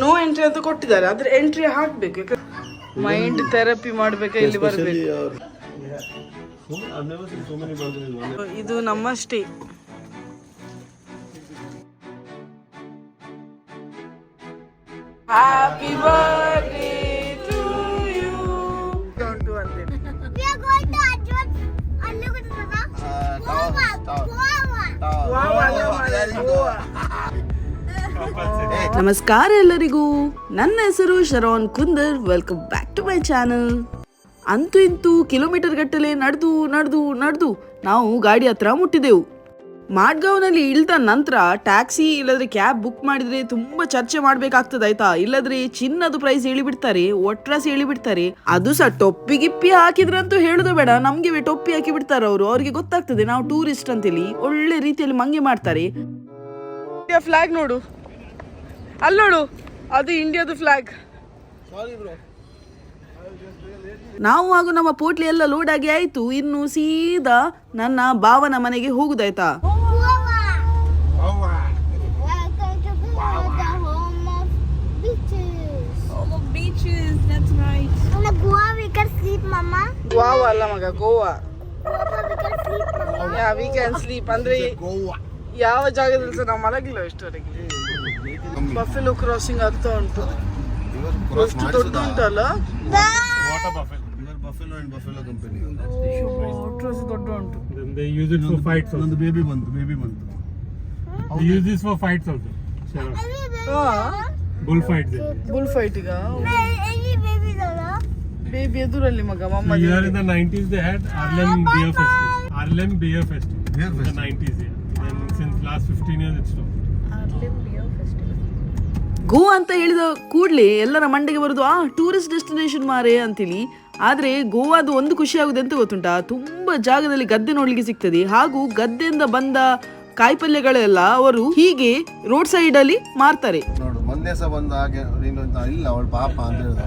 No entry ಅಂತ ಕೊಟ್ಟಿದ್ದಾರೆ. ಆದ್ರೆ ಎಂಟ್ರಿ ಹಾಕ್ಬೇಕು. ಮೈಂಡ್ ಥೆರಪಿ ಮಾಡ್ಬೇಕಾ ಇಲ್ಲಿ ಬರ್ಬೇಕು? ಇದು ನಮ್ಮ stay happy birthday to you ಉಂಟು ಡು We are going to Ajwan. And look at the Goa. Goa. Wow, ಅಲ್ಲ ಮಾರ್ರೆ, ಗೋವಾ. ನಮಸ್ಕಾರ. ಎಲ್ಲರಿಗೂ. ನನ್ನ ಹೆಸರು Sharon Kunder. Welcome back to my channel ಅಂತೂ ಇಂತೂ ಕಿಲೋಮೀಟರ್ ಗಟ್ಟಲೆ ನಡೆದು ನಡೆದು ನಡೆದು ನಾವು ಗಾಡಿ ಹತ್ರ ಮುಟ್ಟಿದೆವು. ಮಾಡ್ಗಾವ್ನಲ್ಲಿ ಇಳಿದ ನಂತರ ಟ್ಯಾಕ್ಸಿ ಇಲ್ಲದ್ರೆ ಕ್ಯಾಬ್ ಬುಕ್ ಮಾಡಿದ್ರೆ ತುಂಬ ಚರ್ಚೆ ಮಾಡ್ಬೇಕಾಗ್ತದೆ ಆಯ್ತಾ? ಇಲ್ಲದ್ರೆ ಚಿನ್ನದ ಪ್ರೈಸ್ ಇಳಿಬಿಡ್ತಾರೆ ಒಟ್ರಾಸ್ ಇಳಿಬಿಡ್ತಾರೆ ಅದು ಸಹ ಟೊಪ್ಪಿ ಗಿಪ್ಪಿ ಹಾಕಿದ್ರಂತೂ ಹೇಳುದು ಬೇಡ. ನಮ್ಗೆ ಟೊಪ್ಪಿ ಹಾಕಿ ಬಿಡ್ತಾರೆ ಅವರು. ಅವ್ರಿಗೆ ಗೊತ್ತಾಗ್ತದೆ ನಾವು ಟೂರಿಸ್ಟ್ ಅಂತೇಳಿ ಒಳ್ಳೆ ರೀತಿಯಲ್ಲಿ ಮಂಗೆ ಮಾಡ್ತಾರೆ. ಫ್ಲಾಗ್ ನೋಡು. ಅಲ್ಲೋಳು ಅದು ಇಂಡಿಯಾದ ಫ್ಲಾಗ್ ನಾವು ಹಾಗೂ ನಮ್ಮ ಪೋಟ್ಲಿ ಎಲ್ಲ ಲೋಡ್ ಆಗಿ ಆಯ್ತು. ಇನ್ನು ಸೀದಾ ನನ್ನ ಭಾವನ ಮನೆಗೆ ಹೋಗುದಾಯ್ತಾ? ಗೋವಾ ಅಲ್ಲ ಮಗ ಗೋವಾ. ಅಂದ್ರೆ ಗೋವಾ. ಯಾವ ಜಾಗದಲ್ಲಸ ನಮ್ಮ ಲಗ್ ಇಲ್ಲಷ್ಟೋ ಅಲ್ಲಿ ಬಫೆ ಲೋ ಕ್ರಾಸಿಂಗ್ ಅದು ಇರುತ್ತೆ ಇವರು ಕ್ರಾಸಿಂಗ್ ದೊಡ್ಡಾ ವಾಟರ್ ಬಫೆ ಇವರು ಬಫೆಲೋ ಅಂಡ್ ಬಫೆಲೋ ಕಂಪನಿ ಅದು ಫೈಟ್ಸ್ ಒಂದು ಬೇಬಿ ಬಂತು ಬೇಬಿ ಬಂತು. ಓ. You use this for fights also ಶರ ಓಹ್ ಫೈಟ್ಗೆ ಫೈಟ್ಗೆ ಆ ಬೇಬಿ ದನಾ ಬೇಬಿ ಅದು ಅಲ್ಲಿ ಮಗಮ್ಮಮ್ಮ ಅಲ್ಲಿ ಇಯಾರ್ದಾ 90ಸ್ ದೇ ಹ್ಯಾಡ್ ಆರ್ಲೆನ್ ಬಿಎಫ್ಎಸ್ ಆರ್ಲೆನ್ ಬಿಎಫ್ಎಸ್ 90ಸ್ yeah. And since last 15 years it's stopped. Go ಅಂತ ಹೇಳಿದ ಕೂಡಲೇ ಎಲ್ಲರ ಮಂಡೆಗೆ ಬರುದು ಆ ಟೂರಿಸ್ಟ್ ಡೆಸ್ಟಿನೇಷನ್ ಮಾರೆ ಅಂತೇಳಿ ಆದ್ರೆ ಗೋವಾದು ಒಂದು ಖುಷಿ ಆಗುದು ಅಂತ ಗೊತ್ತುಂಟಾ? ತುಂಬಾ ಜಾಗದಲ್ಲಿ ಗದ್ದೆ ನೋಡ್ಲಿಕ್ಕೆ ಸಿಗ್ತದೆ. ಹಾಗೂ ಗದ್ದೆಯಿಂದ ಬಂದ ಕಾಯಿಪಲ್ಯಗಳೆಲ್ಲ ಅವರು ಹೀಗೆ ರೋಡ್ ಸೈಡ್ ಅಲ್ಲಿ ಮಾರ್ತಾರೆ. ನೋಡು ಮೊನ್ನೆ ಸಹ ಬಂದು ಹಾಗೆ ನೀನು ಅಂತ ಇಲ್ಲ ಅವಳು ಪಾಪ ಅಂತ ಹೇಳ್ದ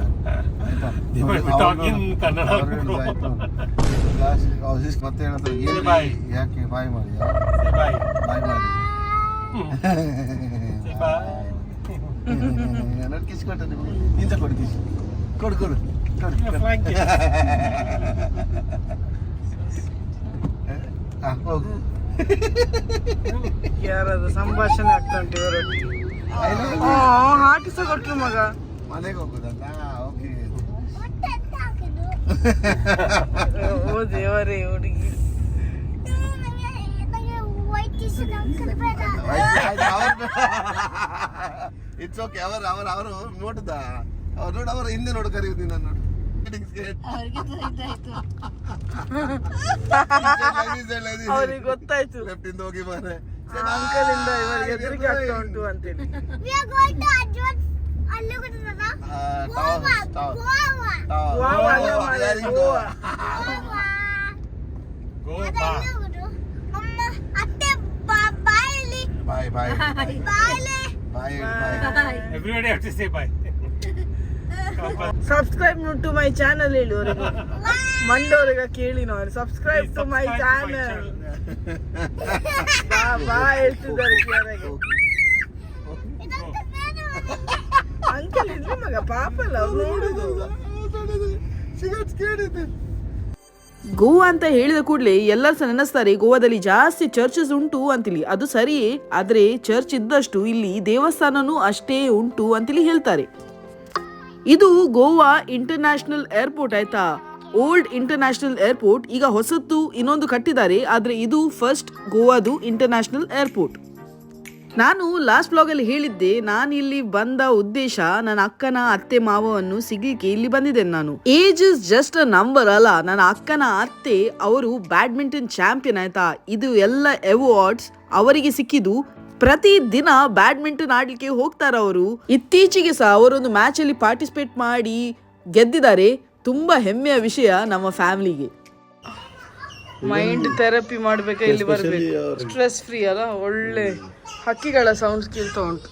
Kannada. ಅವ್ರು ಹೇಳಿದ್ರು ಇಷ್ಟು ಮತ್ತೆ Say ಏನು bye. ಯಾಕೆ ಬಾಯಿ ಮಾಡಿ bye. ಬಾಯ್ ಮಾಡಿ. ನಾನು ಕಿಸ್ ಕೊಟ್ಟೆ ನಿಮಗೆ. ನಿಂತ ಕೊಡು ಕಿಸ್. ಕೊಡು ಕೊಡು. ಹೋಗು. ಯಾರದ ಸಂಭಾಷಣೆ ಆಗ್ತಾ ಉಂಟು ಇವರೊಟ್ಟಿಗೆ. ಹಾಟ್ ಸಹ ಕೊಟ್ರು ಮಗ. ಮನೆಗೆ ಹೋಗುದಲ್ಲ? ಓ ದೇವರೇ ಹುಡುಗಿ. ಇಟ್ಸ್ ಓಕೆ ಅವರು ಅವರು ಅವರು ನೋಡುದ. ಅವ್ರು ನೋಡು ಅವರು ಹಿಂದೆ ನೋಡು ಕರೀತೀನಿ ನಾನು ನೋಡು. ಅವ್ರಿಗೆ ಗೊತ್ತಾಯ್ತು. ಲೆಫ್ಟ್ ಇಂದ ಹೋಗಿ ಬಾರೆ ಅಂಕಲ್ ಇಂದ ಇವರಿಗೆ ಹೆದರಿಕೆ ಆಗ್ತಾ ಉಂಟು ಅಂತೇಳಿ. We are going to Ajwan. And look at the Goa. Goa. Wow ಅಲ್ಲ ಮಾರ್ರೆ, ಗೋವಾ. Go ಅದೆಲ್ಲ bar. ಹೋಗುದು. ಅಮ್ಮ ಅತ್ತೆ ಬಾ- ಬಾಯಲ್ಲಿ ಬಾಯ್ ಬಾಯ್ ಬಾಯಲ್ಲಿ bye bye Everybody have to say bye. Subscribe to my channel ಹೇಳಿ ಅವರಿಗೆ ಮಂಡೋರಿಗೆ ಕೇಳಿ ನೋಡಿ subscribe to my Subscribe to my channel channel. ಬಾ ಬಾ ಹೇಳ್ತಿದ್ದಾರೆ ಕೇಳಗೆ ಇದೊಂದು ಬೇರೆ ಅಂಕಲ್ ಇದ್ರೆ ಮಗ ಪಾಪ ಅಲ್ಲ ಅವ್ರು ನೋಡುದು ಸಿಗತ್ ಕೇಳಿದ್ದೆ. ಗೋವಾ ಅಂತ ಹೇಳಿದ ಕೂಡಲೇ ಎಲ್ಲರೂ ಸಹ ನೆನೆಸ್ತಾರೆ ಗೋವಾದಲ್ಲಿ ಜಾಸ್ತಿ ಚರ್ಚಸ್ ಉಂಟು ಅಂತೇಳಿ ಅದು ಸರಿಯೇ ಆದ್ರೆ ಚರ್ಚ್ ಇದ್ದಷ್ಟು ಇಲ್ಲಿ ದೇವಸ್ಥಾನನೂ ಅಷ್ಟೇ ಉಂಟು ಅಂತೇಳಿ ಹೇಳ್ತಾರೆ. ಇದು ಗೋವಾ ಇಂಟರ್ನ್ಯಾಷನಲ್ ಏರ್ಪೋರ್ಟ್ ಆಯ್ತಾ? ಓಲ್ಡ್ ಇಂಟರ್ನ್ಯಾಷನಲ್ ಏರ್ಪೋರ್ಟ್ ಈಗ ಹೊಸತ್ತು ಇನ್ನೊಂದು ಕಟ್ಟಿದ್ದಾರೆ ಆದ್ರೆ ಇದು ಫಸ್ಟ್ ಗೋವಾದು ಇಂಟರ್ನ್ಯಾಷನಲ್ ಏರ್ಪೋರ್ಟ್ ನಾನು ಲಾಸ್ಟ್ ಬ್ಲಾಗಲ್ಲಿ ಹೇಳಿದ್ದೆ, ನಾನು ಇಲ್ಲಿ ಬಂದ ಉದ್ದೇಶ ನನ್ನ ಅಕ್ಕನ ಅತ್ತೆ ಮಾವವನ್ನು ಸಿಗ್ಲಿಕ್ಕೆ ಇಲ್ಲಿ ಬಂದಿದ್ದೇನೆ ನಾನು. Age is just a number ಅಲ್ಲ, ನನ್ನ ಅಕ್ಕನ ಅತ್ತೆ ಅವರು ಬ್ಯಾಡ್ಮಿಂಟನ್ ಚಾಂಪಿಯನ್ ಆಯ್ತಾ, ಇದು ಎಲ್ಲ ಅವಾರ್ಡ್ಸ್ ಅವರಿಗೆ ಸಿಕ್ಕಿದ್ದು. ಪ್ರತಿ ದಿನ ಬ್ಯಾಡ್ಮಿಂಟನ್ ಆಡ್ಲಿಕ್ಕೆ ಹೋಗ್ತಾರೆ ಅವರು. ಇತ್ತೀಚೆಗೆ ಸಹ ಅವರೊಂದು ಮ್ಯಾಚ್ ಅಲ್ಲಿ ಪಾರ್ಟಿಸಿಪೇಟ್ ಮಾಡಿ ಗೆದ್ದಿದ್ದಾರೆ. ತುಂಬಾ ಹೆಮ್ಮೆಯ ವಿಷಯ ನಮ್ಮ ಫ್ಯಾಮಿಲಿಗೆ ಮೈಂಡ್ ಥೆರಪಿ ಮಾಡ್ಬೇಕಾ ಇಲ್ಲಿ ಬರ್ಬೇಕು? ಸ್ಟ್ರೆಸ್ ಫ್ರೀ ಅಲ್ಲ? ಒಳ್ಳೆ ಹಕ್ಕಿಗಳ ಸೌಂಡ್ ಕೇಳ್ತಾ ಉಂಟು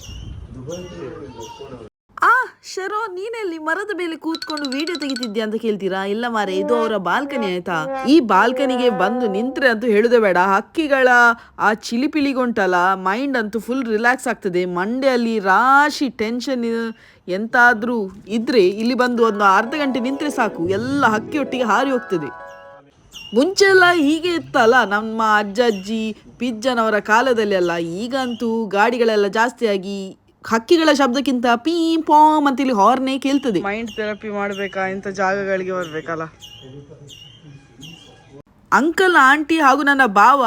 ಆ ಶರೋ ನೀನೆಲ್ಲಿ ಮರದ ಮೇಲೆ ಕೂತ್ಕೊಂಡು ವಿಡಿಯೋ ತೆಗಿತಿದ್ಯಾ ಅಂತ ಕೇಳ್ತೀರಾ? ಇಲ್ಲ ಮಾರೆ ಇದು ಅವರ ಬಾಲ್ಕನಿ ಆಯ್ತಾ? ಈ ಬಾಲ್ಕನಿಗೆ ಬಂದು ನಿಂತ್ರೆ ಅಂತೂ ಹೇಳುದೇ ಬೇಡ. ಹಕ್ಕಿಗಳ ಆ ಚಿಲಿಪಿಲಿಗುಂಟಲ್ಲ ಮೈಂಡ್ ಅಂತೂ ಫುಲ್ ರಿಲ್ಯಾಕ್ಸ್ ಆಗ್ತದೆ. ಮಂಡೆಯಲ್ಲಿ ರಾಶಿ ಟೆನ್ಷನ್ ಎಂತಾದ್ರೂ ಇದ್ರೆ ಇಲ್ಲಿ ಬಂದು ಒಂದು ಅರ್ಧ ಗಂಟೆ ನಿಂತ್ರೆ ಸಾಕು. ಎಲ್ಲ ಹಕ್ಕಿ ಒಟ್ಟಿಗೆ ಹಾರಿ ಹೋಗ್ತದೆ. ಮುಂಚೆ ಎಲ್ಲ ಹೀಗೆ ಇತ್ತಲ್ಲ ನಮ್ಮ ಅಜ್ಜ ಅಜ್ಜಿ ಪಿಜ್ಜನವರ ಕಾಲದಲ್ಲಿ ಅಲ್ಲ ಈಗಂತೂ ಗಾಡಿಗಳೆಲ್ಲ ಜಾಸ್ತಿ ಆಗಿ ಹಕ್ಕಿಗಳ ಶಬ್ದಕ್ಕಿಂತ ಪೀ ಪಾಮ್ ಅಂತೇಳಿ ಹಾರ್ನೇ ಕೇಳ್ತದೆ. ಮೈಂಡ್ ಥೆರಪಿ ಮಾಡಬೇಕಾ? ಇಂಥ ಜಾಗಗಳಿಗೆ ಬರಬೇಕಲ್ಲ. ಅಂಕಲ್ ಆಂಟಿ ಹಾಗೂ ನನ್ನ ಭಾವ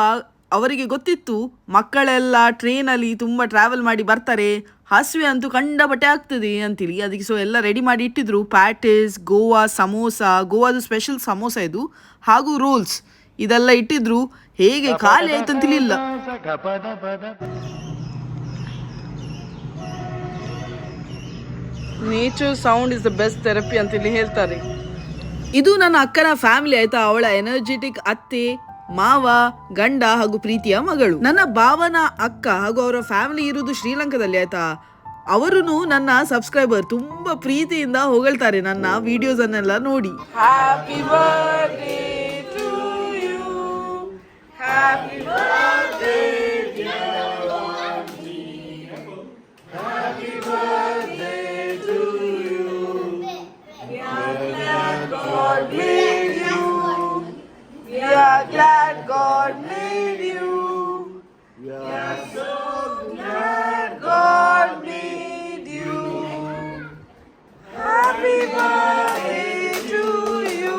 ಅವರಿಗೆ ಗೊತ್ತಿತ್ತು ಮಕ್ಕಳೆಲ್ಲ ಟ್ರೈನಲ್ಲಿ ತುಂಬ ಟ್ರಾವೆಲ್ ಮಾಡಿ ಬರ್ತಾರೆ. ಹಸಿವೆ ಅಂತೂ ಕಂಡಪಟ್ಟೆ ಆಗ್ತದೆ ಅಂತೇಳಿ ಅದಕ್ಕೆ ಸೊ ಎಲ್ಲ ರೆಡಿ ಮಾಡಿ ಇಟ್ಟಿದ್ರು. ಪ್ಯಾಟಿಸ್ ಗೋವಾ ಸಮೋಸ ಗೋವಾದ ಸ್ಪೆಷಲ್ ಸಮೋಸ ಇದು. ಹಾಗೂ ರೋಲ್ಸ್ ಇದೆಲ್ಲ ಇಟ್ಟಿದ್ರು. ಹೇಗೆ ಖಾಲಿ ಇಲ್ಲ nature sound is the best therapy ಅಂತ ಇಲ್ಲಿ ಹೇಳ್ತಾರೆ. ಇದು ನನ್ನ ಅಕ್ಕನ ಫ್ಯಾಮಿಲಿ ಆಯ್ತಾ? ಅವಳ ಎನರ್ಜೆಟಿಕ್ ಅತ್ತೆ. ಮಾವ, ಗಂಡ ಹಾಗೂ ಪ್ರೀತಿಯ ಮಗಳು. ನನ್ನ ಭಾವನ ಅಕ್ಕ ಹಾಗೂ ಅವರ ಫ್ಯಾಮಿಲಿ ಇರುವುದು ಶ್ರೀಲಂಕಾದಲ್ಲಿ, ಆಯ್ತಾ? ಅವರು ನನ್ನ ಸಬ್ಸ್ಕ್ರೈಬರ್ ತುಂಬಾ ಪ್ರೀತಿಯಿಂದ ಹೊಗಳ್ತಾರೆ ನನ್ನ ವಿಡಿಯೋಸ್ ಅನ್ನೆಲ್ಲ ನೋಡಿ. Birthday to you happy birthday God made you. We are glad God made you. We are so glad God made you. Happy birthday to you.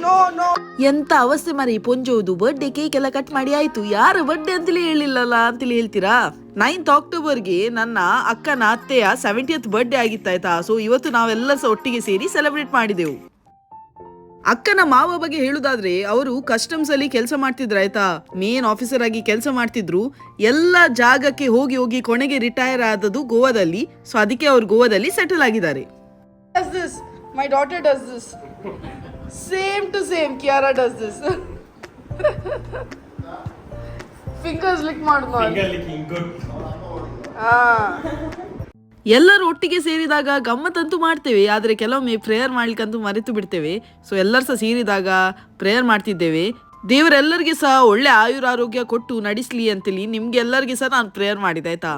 No, no. ಎಂತ ಅವಸ್ಥೆ ಮರಿ ಪೊಂಜೋದು ಬರ್ಡೇ ಕೇಕ್ ಎಲ್ಲ ಕಟ್ ಮಾಡಿ ಆಯ್ತು ಯಾರು ಬರ್ಡೇ ಅಂತಲೇ ಹೇಳಿಲ್ಲಲ್ಲ ಅಂತಲೇ ಹೇಳ್ತೀರಾ ನೈನ್ತ್ ಅಕ್ಟೋಬರ್ಗೆ ನನ್ನ ಅಕ್ಕನ ಅತ್ತೆಯ ಸೆವೆಂಟಿಯತ್ ಬರ್ಡೇ ಆಗಿತ್ತಾಯ್ತಾ ಸೊ ಇವತ್ತು ನಾವೆಲ್ಲ ಸಹ ಒಟ್ಟಿಗೆ ಸೇರಿ ಸೆಲೆಬ್ರೇಟ್ ಮಾಡಿದೆವು ಅಕ್ಕನ ಮಾವ ಬಗ್ಗೆ ಹೇಳುದಾದ್ರೆ ಅವರು ಕಸ್ಟಮ್ಸ್ ಅಲ್ಲಿ ಕೆಲಸ ಮಾಡ್ತಿದ್ರು ಆಯ್ತಾ? ಮೇನ್ ಆಫೀಸರ್ ಆಗಿ ಕೆಲಸ ಮಾಡ್ತಿದ್ರು. ಎಲ್ಲ ಜಾಗಕ್ಕೆ ಹೋಗಿ ಹೋಗಿ ಕೊನೆಗೆ ರಿಟೈರ್ ಆದದ್ದು ಗೋವಾದಲ್ಲಿ. ಸೊ ಅದಕ್ಕೆ ಅವ್ರು ಗೋವಾದಲ್ಲಿ ಸೆಟಲ್ ಆಗಿದ್ದಾರೆ. My daughter does this same to same to does this fingers lick Fingers ಹಾ Ah. ಎಲ್ಲರೂ ಒಟ್ಟಿಗೆ ಸೇರಿದಾಗ ಗಮ್ಮತ್ತಂತೂ ಮಾಡ್ತೇವೆ, ಆದರೆ ಕೆಲವೊಮ್ಮೆ ಪ್ರೇಯರ್ ಮಾಡ್ಲಿಕ್ಕಂತೂ ಮರೆತು ಬಿಡ್ತೇವೆ. ಸೊ ಎಲ್ಲರೂ ಸಹ ಸೇರಿದಾಗ ಪ್ರೇಯರ್ ಮಾಡ್ತಿದ್ದೇವೆ. ದೇವರೆಲ್ಲರಿಗೆ ಸಹ ಒಳ್ಳೆ ಆಯುರಾರೋಗ್ಯ ಕೊಟ್ಟು ನಡೆಸಲಿ ಅಂತೇಳಿ ನಿಮ್ಗೆ ಎಲ್ಲರಿಗೆ ಸಹ ನಾನು ಪ್ರೇಯರ್ ಮಾಡಿದೆ, ಆಯ್ತಾ?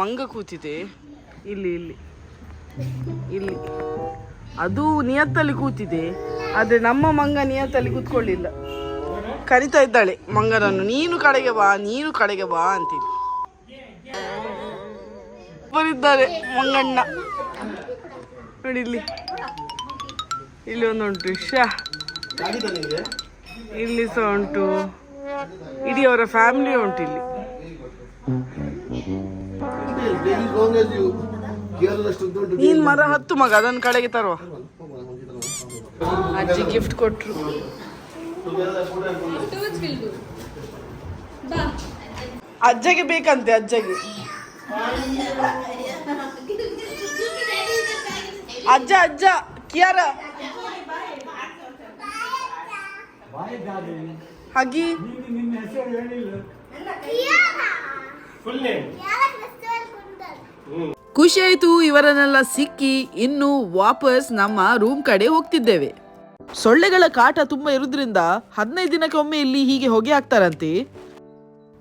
ಮಂಗ ಕೂತಿದೆ. ಇಲ್ಲಿ ಇಲ್ಲಿ. ಇಲ್ಲಿ. ಅದು ನಿಯತ್ತಲ್ಲಿ ಕೂತಿದೆ, ಆದ್ರೆ ನಮ್ಮ ಮಂಗ ನಿಯತ್ತಲ್ಲಿ ಕೂತ್ಕೊಳ್ಳಿಲ್ಲ. ಕರಿತಾ ಇದ್ದಾಳೆ. ಮಂಗನನ್ನು, ನೀನು ಕಡೆಗೆ ಬಾ, ನೀನು ಕಡೆಗೆ ಬಾ ಅಂತೀನಿ. ಬರಿದ್ದಾರೆ ಮಂಗಣ್ಣ. ನೋಡಿ ಇಲ್ಲಿ. ಇಲ್ಲಿ ಒಂದು ಉಂಟು ಶಾ ಇಲ್ಲಿ ಸಹ ಉಂಟು. ಇಡೀ ಅವರ ಫ್ಯಾಮಿಲಿ ಉಂಟು ಇಲ್ಲಿ. ನೀನ್ ಮರ ಹತ್ತು ಮಗ, ಅದನ್ನ ಕಡೆಗೆ ತರುವ. ಅಜ್ಜಿ ಗಿಫ್ಟ್ ಕೊಟ್ರು. ಅಜ್ಜಗೆ ಬೇಕಂತೆ, ಅಜ್ಜಗೆ. ಅಜ್ಜ ಅಜ್ಜ, ಕಿಯಾರ. ಹಗಿ. ಖುಷಿ ಆಯ್ತು, ಇವರನ್ನೆಲ್ಲ ಸಿಕ್ಕಿ ಇನ್ನು ವಾಪಸ್ ನಮ್ಮ ರೂಮ್ ಕಡೆ ಹೋಗ್ತಿದ್ದೇವೆ. ಸೊಳ್ಳೆಗಳ ಕಾಟ ತುಂಬಾ ಇರೋದ್ರಿಂದ ಹದಿನೈದು ದಿನಕ್ಕೊಮ್ಮೆ ಇಲ್ಲಿ ಹೀಗೆ ಹೊಗೆ ಹಾಕ್ತಾರಂತೆ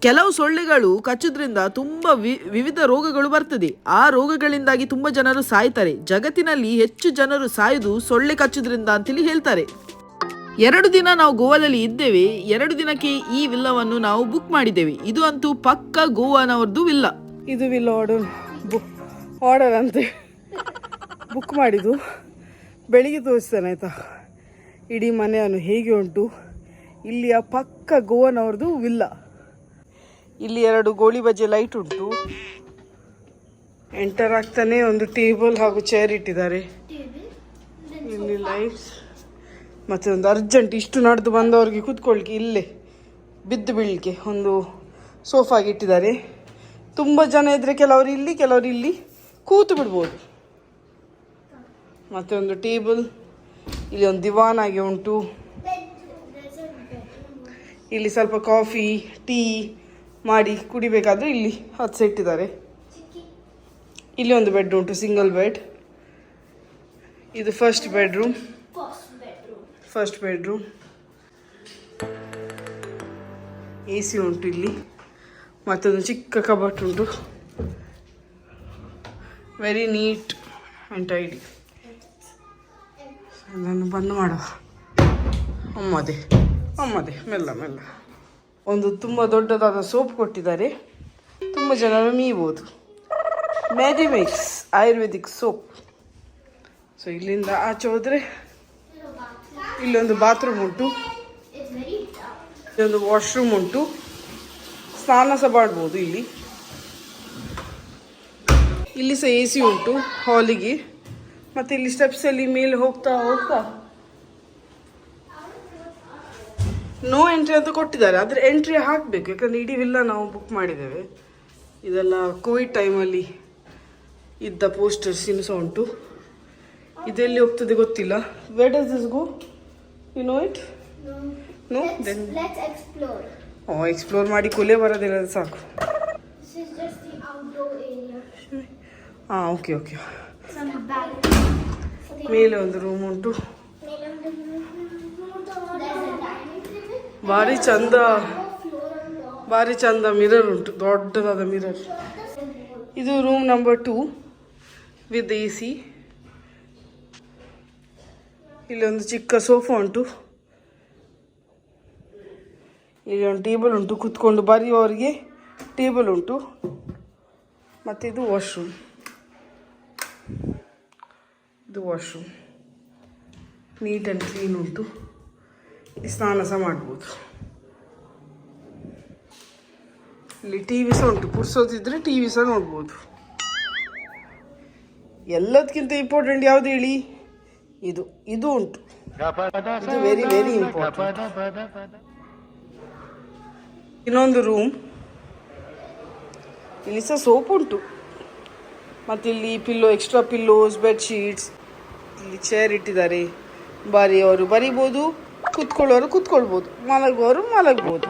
ಕೆಲವು ಸೊಳ್ಳೆಗಳು ಕಚ್ಚೋದ್ರಿಂದ ತುಂಬಾ ವಿವಿಧ ರೋಗಗಳು ಬರ್ತದೆ. ಆ ರೋಗಗಳಿಂದಾಗಿ ತುಂಬಾ ಜನರು ಸಾಯ್ತಾರೆ. ಜಗತ್ತಿನಲ್ಲಿ ಹೆಚ್ಚು ಜನರು ಸಾಯುದು ಸೊಳ್ಳೆ ಕಚ್ಚೋದ್ರಿಂದ ಅಂತೇಳಿ ಹೇಳ್ತಾರೆ. ಎರಡು ದಿನ ನಾವು ಗೋವಾದಲ್ಲಿ ಇದ್ದೇವೆ. ಎರಡು ದಿನಕ್ಕೆ ಈ ವಿಲ್ಲವನ್ನು ನಾವು ಬುಕ್ ಮಾಡಿದ್ದೇವೆ. ಇದು ಅಂತೂ ಪಕ್ಕ ಗೋವಾನವರದ್ದು ವಿಲ್ಲ. ಇದು ವಿಲ್ಲ ಆರ್ಡರ್ ಆರ್ಡರ್ ಅಂತೆ ಬುಕ್ ಮಾಡಿದ್ದು. ಬೆಳಿಗ್ಗೆ ತೋರಿಸ್ತಾನೆ, ಆಯಿತಾ? ಇಡೀ ಮನೆಯನ್ನು ಹೇಗೆ ಉಂಟು? ಇಲ್ಲಿಯ ಪಕ್ಕ ಗೋವನವ್ರದ್ದು ವಿಲ್ಲ. ಇಲ್ಲಿ ಎರಡು ಗೋಳಿ ಬಜೆ ಲೈಟ್ ಉಂಟು. ಎಂಟರ್ ಆಗ್ತಾನೆ ಒಂದು ಟೇಬಲ್ ಹಾಗೂ ಚೇರ್ ಇಟ್ಟಿದ್ದಾರೆ. ಇಲ್ಲಿ ಲೈಟ್ಸ್ ಮತ್ತೆ ಒಂದು ಅರ್ಜೆಂಟ್ ಇಷ್ಟು ನಡೆದು ಬಂದವ್ರಿಗೆ ಕೂತ್ಕೊಳ್ಳಿಕ್ಕೆ ಇಲ್ಲೇ ಬಿದ್ದು ಬೀಳಲಿಕ್ಕೆ ಒಂದು ಸೋಫಾಗೆ ಇಟ್ಟಿದ್ದಾರೆ. ತುಂಬ ಜನ ಇದ್ದರೆ ಕೆಲವರು ಇಲ್ಲಿ ಕೆಲವರು ಇಲ್ಲಿ ಕೂತು ಬಿಡ್ಬೋದು. ಮತ್ತು ಒಂದು ಟೇಬಲ್ ಇಲ್ಲಿ ಒಂದು ದಿವಾನ್ ಆಗಿ ಉಂಟು. ಇಲ್ಲಿ ಸ್ವಲ್ಪ ಕಾಫಿ, ಟೀ ಮಾಡಿ ಕುಡಿಬೇಕಾದ್ರೆ ಇಲ್ಲಿ ಹತ್ತು ಇಟ್ಟಿದ್ದಾರೆ ಇಲ್ಲಿ ಒಂದು ಬೆಡ್ ಉಂಟು ಸಿಂಗಲ್ ಬೆಡ್ ಇದು first bedroom first bedroom A C ಉಂಟು ಇಲ್ಲಿ. ಮತ್ತೊಂದು ಚಿಕ್ಕ ಕಬಟ್ ಉಂಟು. ವೆರಿ ನೀಟ್ ಆ್ಯಂಡ್ ಟೈಡಿ ಅದನ್ನು ಬಂದ್ ಮಾಡುವ ಅಮ್ಮದೆ ಅಮ್ಮದೆ ಮೆಲ್ಲ ಮೆಲ್ಲ. ಒಂದು ತುಂಬ ದೊಡ್ಡದಾದ ಸೋಪ್ ಕೊಟ್ಟಿದ್ದಾರೆ. ತುಂಬ ಜನರು ಮೀಬೋದು. ಮ್ಯಾಡಿಮಿಕ್ಸ್ ಆಯುರ್ವೇದಿಕ್ ಸೋಪ್. ಸೊ ಇಲ್ಲಿಂದ ಆಚೆ ಹೋದರೆ ಇಲ್ಲೊಂದು ಬಾತ್ರೂಮ್ ಉಂಟು. ಇಲ್ಲೊಂದು ವಾಶ್ರೂಮ್ ಉಂಟು. ಸ್ನಾನ ಸಹ ಮಾಡ್ಬೋದು ಇಲ್ಲಿ. ಇಲ್ಲಿ ಸಹ ಎ ಸಿ ಉಂಟು ಹಾಲಿಗೆ ಮತ್ತು ಇಲ್ಲಿ ಸ್ಟೆಪ್ಸಲ್ಲಿ ಮೇಲೆ ಹೋಗ್ತಾ ಹೋಗ್ತಾ. ನೋ ಎಂಟ್ರಿ ಅಂತ ಕೊಟ್ಟಿದ್ದಾರೆ ಆದರೆ ಎಂಟ್ರಿ ಹಾಕಬೇಕು ಯಾಕಂದ್ರೆ ಇಡೀ ವಿಲ್ಲ ನಾವು ಬುಕ್ ಮಾಡಿದ್ದೇವೆ. ಇದೆಲ್ಲ ಕೋವಿಡ್ ಟೈಮಲ್ಲಿ ಇದ್ದ ಪೋಸ್ಟರ್ಸ್ ಇನ್ನು ಸಹ ಉಂಟು ಇದೆಲ್ಲಿ ಹೋಗ್ತದೆ ಗೊತ್ತಿಲ್ಲ. Where does this go you know it no then oh explore ಮಾಡಿ ಕೊಲೆ ಬರೋದಿಲ್ಲ ಸಾಕು. ಹಾಂ ಓಕೆ ಓಕೆ ಸಮ್ ಬ್ಯಾಕ್ ಮೇಲೆ ಒಂದು ರೂಮ್ ಉಂಟು ಭಾರಿ ಚಂದ ಭಾರಿ ಚಂದ ಮಿರರ್ ಉಂಟು ದೊಡ್ಡದಾದ ಮಿರರ್ ಇದು room number two with A C ಇಲ್ಲಿ ಒಂದು ಚಿಕ್ಕ ಸೋಫಾ ಉಂಟು ಇಲ್ಲಿ ಒಂದು ಟೇಬಲ್ ಉಂಟು ಕುತ್ಕೊಂಡು ಬರೆಯುವವರಿಗೆ ಟೇಬಲ್ ಉಂಟು ಮತ್ತು ಇದು ವಾಶ್ರೂಮ್ ಇದು ವಾಶ್ರೂಮ್ ನೀಟ್ ಆ್ಯಂಡ್ ಕ್ಲೀನ್ ಉಂಟು. ಸ್ನಾನ ಸಹ ಮಾಡ್ಬೋದು. ಇಲ್ಲಿ ಟಿ ವಿ ಸಹ ಉಂಟು. ಪುರ್ಸೋದಿದ್ರೆ ಟಿ ವಿ ಸಹ ನೋಡ್ಬೋದು. ಎಲ್ಲದಕ್ಕಿಂತ ಇಂಪಾರ್ಟೆಂಟ್ ಯಾವುದು ಹೇಳಿ? ಇದು ಇದು ಉಂಟು. ಇದು ವೆರಿ ವೆರಿ ಇಂಪಾರ್ಟೆಂಟ್ ಇನ್ನೊಂದು ರೂಮ್ ಇಲ್ಲಿ ಸಹ ಸೋಪ್ ಉಂಟು. ಮತ್ತು ಇಲ್ಲಿ ಪಿಲ್ಲೋ ಎಕ್ಸ್ಟ್ರಾ ಪಿಲ್ಲೋಸ್ ಬೆಡ್ಶೀಟ್ಸ್ ಇಲ್ಲಿ ಚೇರ್ ಇಟ್ಟಿದ್ದಾರೆ. ಬರೆಯೋರು ಬರಿಬೋದು, ಕುತ್ಕೊಳ್ಳೋರು ಕುತ್ಕೊಳ್ಬೋದು, ಮಲಗುವವರು ಮಲಗ್ಬೋದು.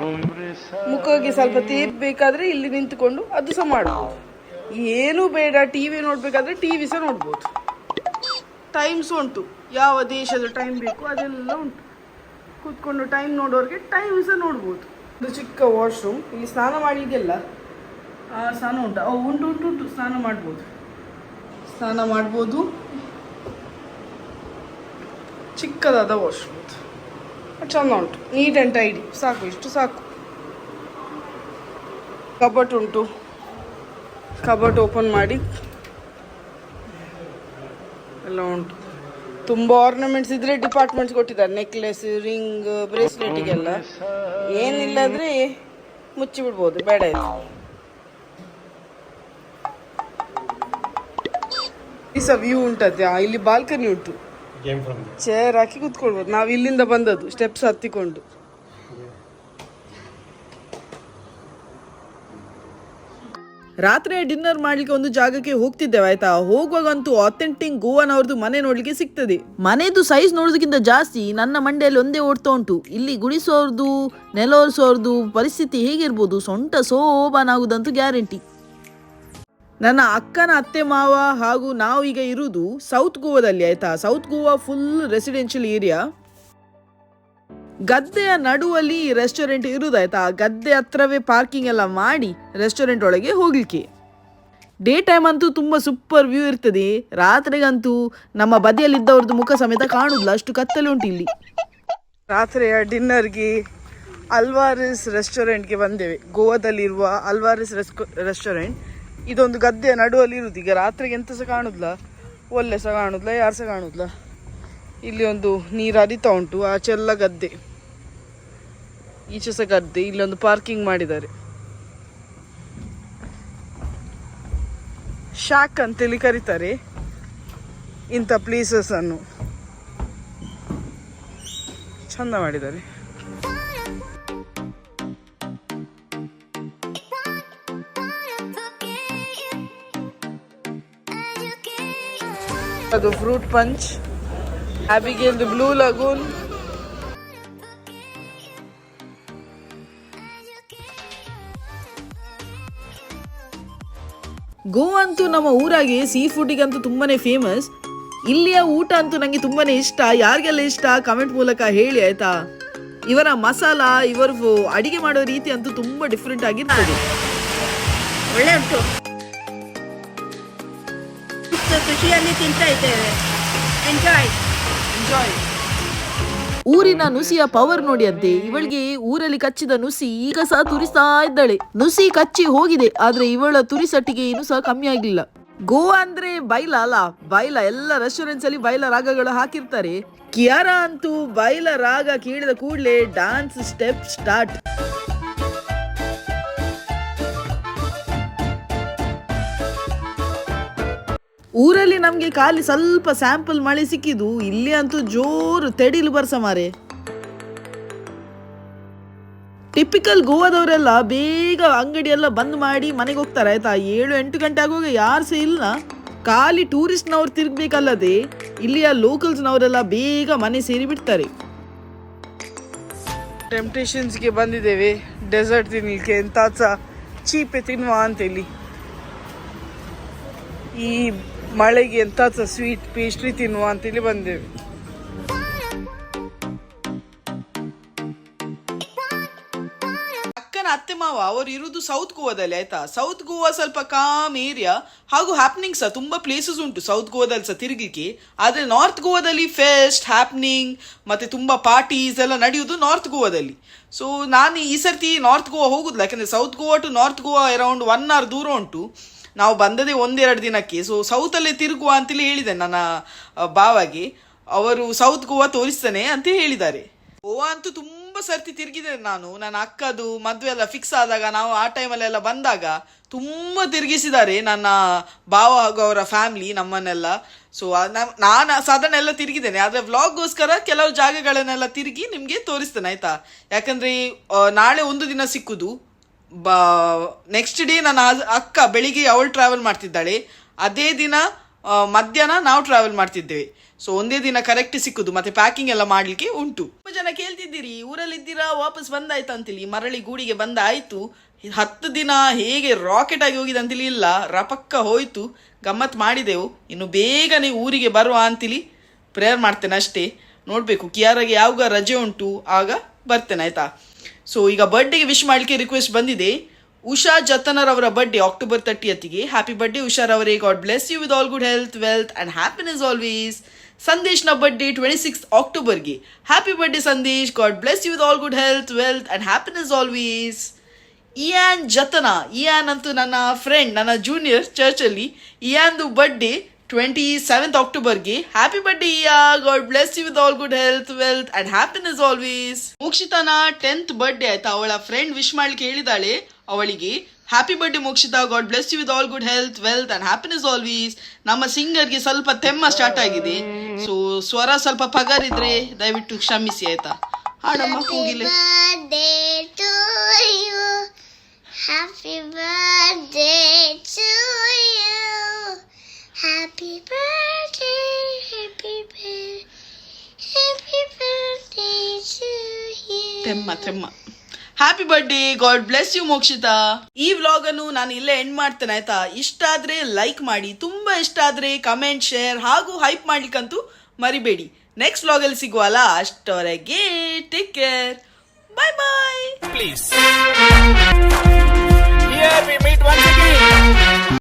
ಮುಖಕ್ಕೆ ಸ್ವಲ್ಪ ತೇಪ್ ಬೇಕಾದರೆ ಇಲ್ಲಿ ನಿಂತುಕೊಂಡು ಅದು ಸಹ ಮಾಡ್ಬೋದು. ಏನೂ ಬೇಡ ಟಿ ವಿ ನೋಡಬೇಕಾದ್ರೆ ಟಿ ವಿ ಸಹ ನೋಡ್ಬೋದು. ಟೈಮ್ಸ್ ಉಂಟು. ಯಾವ ದೇಶದ ಟೈಮ್ ಬೇಕು ಅದೆಲ್ಲ ಉಂಟು. ಕೂತ್ಕೊಂಡು ಟೈಮ್ ನೋಡೋರಿಗೆ ಟೈಮ್ ಸಹ ನೋಡ್ಬೋದು. ಇದು ಚಿಕ್ಕ ವಾಶ್ರೂಮ್ ಇಲ್ಲಿ ಸ್ನಾನ ಮಾಡಿದೆಲ್ಲ ಸ್ನಾನ ಉಂಟು. ಉಂಟು ಉಂಟು ಉಂಟು. ಸ್ನಾನ ಮಾಡ್ಬೋದು. ಸ್ನಾನ ಮಾಡ್ಬೋದು. ಚಿಕ್ಕದಾದ ವಾಶ್ರೂಮ್ ಚಂದ ಉಂಟು. ನೀಟ್ ಆ್ಯಂಡ್ ಟೈಡಿ ಸಾಕು, ಇಷ್ಟು ಸಾಕು. ಕಬಟ್ ಉಂಟು. ಕಬಟ್ ಓಪನ್ ಮಾಡಿ. ಎಲ್ಲ ಉಂಟು. ತುಂಬ ಆರ್ನಮೆಂಟ್ಸ್ ಇದ್ರೆ ಡಿಪಾರ್ಟ್ಮೆಂಟ್ಸ್ ಕೊಟ್ಟಿದ್ದಾರೆ. ನೆಕ್ಲೆಸ್ ರಿಂಗ್ ಬ್ರೇಸ್ಲೆಟಿಗೆಲ್ಲ ಏನಿಲ್ಲಾದ್ರೆ ಮುಚ್ಚಿ ಬಿಡ್ಬೋದು. ಬೇಡ ಇದು. ಈ ವ್ಯೂ ಉಂಟತ್ತೆ ಇಲ್ಲಿ ಬಾಲ್ಕನಿ ಉಂಟು. ಚೇರ್ ಹಾಕಿ ಕೂತ್ಕೊಳ್ಬೋದು. ನಾವು ಇಲ್ಲಿಂದ ಬಂದದ್ದು ಸ್ಟೆಪ್ಸ್ ಹತ್ತಿಕೊಂಡು. ರಾತ್ರಿ ಡಿನ್ನರ್ ಮಾಡ್ಲಿಕ್ಕೆ ಒಂದು ಜಾಗಕ್ಕೆ ಹೋಗ್ತಿದ್ದೇವೆ ಆಯ್ತಾ? ಹೋಗುವಾಗಂತೂ ಅಥೆಂಟಿಕ್ ಗೋವಾನವ್ರದ್ದು ಮನೆ ನೋಡ್ಲಿಕ್ಕೆ ಸಿಗ್ತದೆ. ಮನೆದು ಸೈಜ್ ನೋಡೋದಕ್ಕಿಂತ ಜಾಸ್ತಿ ನನ್ನ ಮಂಡೆಯಲ್ಲಿ ಒಂದೇ ಓಡ್ತಾ ಉಂಟು. ಇಲ್ಲಿ ಗುಡಿಸೋರ್ದು ನೆಲೋರ್ಸೋರ್ದು ಪರಿಸ್ಥಿತಿ ಹೇಗಿರ್ಬೋದು? ಸೊಂಟ ಸೋಬಾನಾಗುದಂತೂ ಗ್ಯಾರಂಟಿ ನನ್ನ ಅಕ್ಕನ ಅತ್ತೆ ಮಾವ ಹಾಗೂ ನಾವು ಈಗ ಇರುವುದು ಸೌತ್ ಗೋವಾದಲ್ಲಿ, ಆಯ್ತಾ? South Goa full residential area ಗದ್ದೆಯ ನಡುವಲ್ಲಿ ರೆಸ್ಟೋರೆಂಟ್ ಇರುದಾಯ್ತಾ? ಗದ್ದೆ ಹತ್ರವೇ ಪಾರ್ಕಿಂಗ್ ಎಲ್ಲ ಮಾಡಿ ರೆಸ್ಟೋರೆಂಟ್ ಒಳಗೆ ಹೋಗ್ಲಿಕ್ಕೆ. ಡೇ ಟೈಮ್ ಅಂತೂ ತುಂಬ ಸೂಪರ್ ವ್ಯೂ ಇರ್ತದೆ. ರಾತ್ರಿಗಂತೂ ನಮ್ಮ ಬದಿಯಲ್ಲಿದ್ದವ್ರದ್ದು ಮುಖ ಸಮೇತ ಕಾಣುದಿಲ್ಲ ಅಷ್ಟು ಕತ್ತಲೆ ಉಂಟು ಇಲ್ಲಿ. ರಾತ್ರಿಯ ಡಿನ್ನರ್ಗೆ ಅಲ್ವಾರಿಸ್ ರೆಸ್ಟೋರೆಂಟ್ಗೆ ಬಂದೇವೆ. ಗೋವಾದಲ್ಲಿರುವ ಅಲ್ವಾರಿಸ್ ರೆಸ್ಟೋರೆಂಟ್ ಇದೊಂದು ಗದ್ದೆಯ ನಡುವಲ್ಲಿ ಇರುವುದು. ಈಗ ರಾತ್ರಿಗೆ ಎಂತ ಸಹ ಕಾಣುದಿಲ್ಲ ಒಳ್ಳೆ ಸಹ ಕಾಣುದಿಲ್ಲ ಯಾರು ಸಹ ಕಾಣುದಿಲ್ಲ ಇಲ್ಲಿ ಒಂದು ನೀರು ಹರಿತಾ ಉಂಟು ಆಚೆಲ್ಲ ಗದ್ದೆ. ಈಚೆ ಸಹ ಗದ್ದೆ ಇಲ್ಲೊಂದು ಪಾರ್ಕಿಂಗ್ ಮಾಡಿದ್ದಾರೆ. ಶಾಕ್ ಅಂತೇಳಿ ಕರೀತಾರೆ ಇಂಥ ಪ್ಲೇಸಸ್ ಅನ್ನು. ಚಂದ ಮಾಡಿದ್ದಾರೆ. ಅದು ಫ್ರೂಟ್ ಪಂಚ್ ಹ್ಯಾಬಿಗೆ ಬ್ಲೂ ಲಗೂನ್ ಗೋ ಅಂತೂ ನಮ್ಮ ಊರಾಗೆ ಸೀ ಫುಡ್ಡಿಗಂತೂ ತುಂಬಾನೇ ಫೇಮಸ್ ಇಲ್ಲಿಯ ಊಟ ಅಂತೂ ನನಗೆ ತುಂಬಾನೇ ಇಷ್ಟ. ಯಾರಿಗೆಲ್ಲ ಇಷ್ಟ? ಕಮೆಂಟ್ ಮೂಲಕ ಹೇಳಿ, ಆಯ್ತಾ? ಇವರ ಮಸಾಲ, ಇವರು ಅಡಿಗೆ ಮಾಡೋ ರೀತಿ ಅಂತೂ ತುಂಬಾ ಡಿಫ್ರೆಂಟ್ ಆಗಿರ್ತದೆ. ಒಳ್ಳೆ ಉಂಟು. ಖುಷಿಯಲ್ಲಿ ತಿಂತಾ ಇದ್ದೇವೆ. ಎಂಜಾಯ್ ಎಂಜಾಯ್ ಊರಿನ ನುಸಿಯ ಪವರ್ ನೋಡಿ ಅಂತೆ ಇವಳಿಗೆ ಊರಲ್ಲಿ ಕಚ್ಚಿದ ನುಸಿ ಈಗ ಸಹ ತುರಿಸ್ತಾ ಇದ್ದಾಳೆ. ನುಸಿ ಕಚ್ಚಿ ಹೋಗಿದೆ ಆದ್ರೆ ಇವಳ ತುರಿಸಟ್ಟಿಗೆ ಏನು ಸಹ ಕಮ್ಮಿ ಆಗಿಲ್ಲ. ಗೋವಾ ಅಂದ್ರೆ ಬೈಲ ಅಲ್ಲ ಬೈಲ ಎಲ್ಲ ರೆಸ್ಟೋರೆಂಟ್ಸ್ ಅಲ್ಲಿ ಬೈಲ ರಾಗಗಳು ಹಾಕಿರ್ತಾರೆ. ಕಿಯಾರ ಅಂತೂ ಬೈಲ ರಾಗ ಕೇಳಿದ ಕೂಡಲೇ ಡಾನ್ಸ್ ಸ್ಟೆಪ್ ಸ್ಟಾರ್ಟ್ ಊರಲ್ಲಿ ನಮಗೆ ಖಾಲಿ ಸ್ವಲ್ಪ ಸ್ಯಾಂಪಲ್ ಮಳೆ ಸಿಕ್ಕಿದ್ದು, ಇಲ್ಲಿ ಅಂತೂ ಜೋರು ತೆಡಿಲು ಬರ್ಸ ಮಾರೆ. ಟಿಪಿಕಲ್ ಗೋವಾದವರೆಲ್ಲ ಬೇಗ ಅಂಗಡಿ ಎಲ್ಲ ಬಂದ್ ಮಾಡಿ ಮನೆಗೆ ಹೋಗ್ತಾರೆ, ಆಯ್ತಾ? ಏಳು, ಎಂಟು ಗಂಟೆ ಆಗುವಾಗ ಯಾರು ಸಹ ಇಲ್ಲ ಖಾಲಿ ಟೂರಿಸ್ಟ್ನವ್ರು ತಿರ್ಗ್ಬೇಕಲ್ಲದೆ, ಇಲ್ಲಿಯ ಲೋಕಲ್ಸ್ನವರೆಲ್ಲ ಬೇಗ ಮನೆ ಸೇರಿ ಬಿಡ್ತಾರೆ. ಟೆಂಪ್ಟೇಷನ್ಸ್ಗೆ ಬಂದಿದ್ದೇವೆ. ಡೆಸರ್ಟ್ ತಿನ್ನಲಿಕ್ಕೆ ಎಂತ ಚೀಪೆ ತಿನ್ನುವ ಅಂತೇಳಿ. ಈ ಮಳೆಗೆ ಎಂತ ಸ್ವೀಟ್ ಪೇಸ್ಟ್ರಿ ತಿನ್ನುವ ಅಂತೇಳಿ ಬಂದೇವೆ. ಅಕ್ಕನ ಅತ್ತೆ ಮಾವ, ಅವರು ಇರುವುದು ಸೌತ್ ಗೋವಾದಲ್ಲಿ ಆಯ್ತಾ? ಸೌತ್ ಗೋವಾ ಸ್ವಲ್ಪ ಕಾಮ್ ಏರಿಯಾ ಹಾಗೂ ಹ್ಯಾಪ್ನಿಂಗ್ ಸಹ ತುಂಬಾ ಪ್ಲೇಸಸ್ ಉಂಟು ಸೌತ್ ಗೋವಾದಲ್ಲಿ ಸಹ ತಿರುಗಲಿಕ್ಕೆ ಆದ್ರೆ ನಾರ್ತ್ ಗೋವಾದಲ್ಲಿ ಫೆಸ್ಟ್ ಹ್ಯಾಪ್ನಿಂಗ್ ಮತ್ತೆ ತುಂಬಾ ಪಾರ್ಟೀಸ್ ಎಲ್ಲ ನಡೆಯುವುದು ನಾರ್ತ್ ಗೋವಾದಲ್ಲಿ ಸೊ ನಾನು ಈ ಸರ್ತಿ ನಾರ್ತ್ ಗೋವಾ ಹೋಗುದಿಲ್ಲ. ಯಾಕಂದ್ರೆ south Goa to north Goa around one hour ದೂರ ಉಂಟು. ನಾವು ಬಂದದೇ ಒಂದೆರಡು ದಿನಕ್ಕೆ. ಸೊ ಸೌತಲ್ಲೇ ತಿರುಗುವ ಅಂತಲೇ ಹೇಳಿದೆ ನನ್ನ ಬಾವಾಗಿ. ಅವರು ಸೌತ್ ಗೋವಾ ತೋರಿಸ್ತಾನೆ ಅಂತ ಹೇಳಿದ್ದಾರೆ. ಗೋವಾ ಅಂತೂ ತುಂಬ ಸರ್ತಿ ತಿರುಗಿದ್ದೇನೆ ನಾನು. ನನ್ನ ಅಕ್ಕದು ಮದುವೆ ಎಲ್ಲ ಫಿಕ್ಸ್ ಆದಾಗ, ನಾವು ಆ ಟೈಮಲ್ಲೆಲ್ಲ ಬಂದಾಗ ತುಂಬ ತಿರುಗಿಸಿದ್ದಾರೆ ನನ್ನ ಭಾವ ಹಾಗೂ ಅವರ ಫ್ಯಾಮಿಲಿ ನಮ್ಮನ್ನೆಲ್ಲ. ಸೊ ನಾನು ಸಾಧಾರಣ ಎಲ್ಲ ತಿರುಗಿದ್ದೇನೆ. ಆದರೆ ವ್ಲಾಗ್ಗೋಸ್ಕರ ಕೆಲವು ಜಾಗಗಳನ್ನೆಲ್ಲ ತಿರುಗಿ ನಿಮಗೆ ತೋರಿಸ್ತೇನೆ, ಆಯ್ತಾ? ಯಾಕಂದರೆ ನಾಳೆ ಒಂದು ದಿನ ಸಿಕ್ಕುದು. ಬ ನೆಕ್ಸ್ಟ್ ಡೇ ನನ್ನ ಅಕ್ಕ ಬೆಳಿಗ್ಗೆ ಅವಳು ಟ್ರಾವೆಲ್ ಮಾಡ್ತಿದ್ದಾಳೆ. ಅದೇ ದಿನ ಮಧ್ಯಾಹ್ನ ನಾವು ಟ್ರಾವೆಲ್ ಮಾಡ್ತಿದ್ದೇವೆ. ಸೊ ಒಂದೇ ದಿನ ಕರೆಕ್ಟ್ ಸಿಕ್ಕುದು, ಮತ್ತೆ ಪ್ಯಾಕಿಂಗ್ ಎಲ್ಲ ಮಾಡ್ಲಿಕ್ಕೆ ಉಂಟು. ತುಂಬಾ ಜನ ಕೇಳ್ತಿದ್ದೀರಿ, ಊರಲ್ಲಿದ್ದೀರಾ, ವಾಪಸ್ ಬಂದಾಯ್ತು ಅಂತೇಳಿ ಮರಳಿ ಗೂಡಿಗೆ ಬಂದಾಯ್ತು. ಹತ್ತು ದಿನ ಹೇಗೆ ರಾಕೆಟ್ ಆಗಿ ಹೋಗಿದೆ ಅಂತೇಳಿ ಇಲ್ಲ. ರಪಕ್ಕ ಹೋಯ್ತು. ಗಮ್ಮತ್ ಮಾಡಿದೆವು. ಇನ್ನು ಬೇಗನೆ ಊರಿಗೆ ಬರುವ ಅಂತೇಳಿ ಪ್ರೇಯರ್ ಮಾಡ್ತೇನೆ ಅಷ್ಟೇ. ನೋಡಬೇಕು, ಕಿಯಾರಾಗೆ ಯಾವಾಗ ರಜೆ ಉಂಟು, ಆಗ ಬರ್ತೇನೆ, ಆಯ್ತಾ? ಸೊ ಈಗ ಬರ್ಡೇಗೆ ವಿಶ್ ಮಾಡಲಿಕ್ಕೆ ರಿಕ್ವೆಸ್ಟ್ ಬಂದಿದೆ. ಉಷಾ ಜತನರ್ ಅವರ ಬರ್ಡೇ ಅಕ್ಟೋಬರ್ ತರ್ಟಿಯತ್ಗೆ ಹ್ಯಾಪಿ ಬರ್ಡೇ ಅವರೇ God bless you with all good health wealth and happiness always ಸಂದೇಶ್ನ birthday twenty six ಅಕ್ಟೋಬರ್ಗೆ happy birthday Sandesh. God bless you with all good health wealth and happiness always Ian Jathanna. Ian ಅಂತೂ ನನ್ನ friend ನನ್ನ junior ಚರ್ಚಲ್ಲಿ ಇಯಾನ್ದು birthday twenty seventh ಅಕ್ಟೋಬರ್ಗೆ happy birthday Ian God bless you with all good health wealth and happiness always ಮೋಕ್ಷಿತನ tenth birthday ಆಯ್ತಾ? ಅವಳ friend wish ಮಾಡ್ಲಿಕ್ಕೆ ಹೇಳಿದಾಳೆ. ಅವಳಿಗೆ happy birthday Mokshita. God bless you with all good health wealth and happiness always ನಮ್ಮ ಸಿಂಗರ್ಗೆ ಸ್ವಲ್ಪ ತೆಮ್ಮ start ಆಗಿದೆ. So ಸ್ವರ ಸ್ವಲ್ಪ ಪಗಾರಿದ್ರೆ ದಯವಿಟ್ಟು ಕ್ಷಮಿಸಿ ಆಯ್ತಾ? ಹಾಡಮ್ಮ ಕೂಗಿಲೆ. ತೆಮ್ಮ ತೆಮ್ಮ happy birthday God bless you Mokshita. ಈ ವ್ಲಾಗ್ ಅನ್ನು ನಾನು ಇಲ್ಲೇ ಎಂಡ್ ಮಾಡ್ತೇನೆ, ಆಯ್ತಾ? ಇಷ್ಟ ಆದ್ರೆ ಲೈಕ್ ಮಾಡಿ, ತುಂಬಾ ಇಷ್ಟ ಆದ್ರೆ ಕಮೆಂಟ್ ಶೇರ್ ಹಾಗೂ ಹೈಪ್ ಮಾಡ್ಲಿಕ್ಕಂತೂ ಮರಿಬೇಡಿ. ನೆಕ್ಸ್ಟ್ ವ್ಲಾಗ್ ಅಲ್ಲಿ ಸಿಗುವಲ್ಲ ಅಷ್ಟವರೆಗೆ take care bye bye Please.